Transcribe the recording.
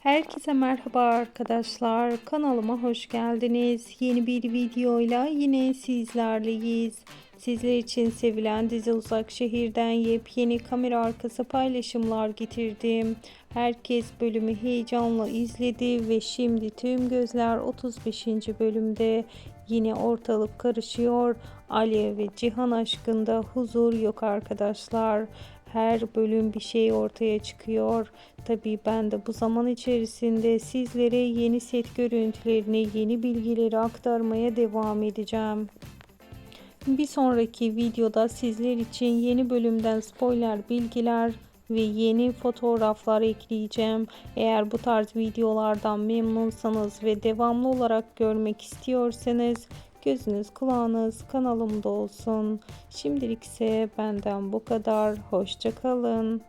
Herkese merhaba arkadaşlar. Kanalıma hoş geldiniz. Yeni bir videoyla yine sizlerleyiz. Sizler için sevilen dizi Uzak Şehir'den yepyeni kamera arkası paylaşımlar getirdim. Herkes bölümü heyecanla izledi ve şimdi tüm gözler 35. bölümde yine ortalık karışıyor. Aliye ve Cihan aşkında huzur yok arkadaşlar. Her bölüm bir şey ortaya çıkıyor. Tabii ben de bu zaman içerisinde sizlere yeni set görüntülerini, yeni bilgileri aktarmaya devam edeceğim. Bir sonraki videoda sizler için yeni bölümden spoiler bilgiler ve yeni fotoğraflar ekleyeceğim. Eğer bu tarz videolardan memnunsanız ve devamlı olarak görmek istiyorsanız gözünüz kulağınız kanalımda olsun. Şimdilik ise benden bu kadar. Hoşçakalın.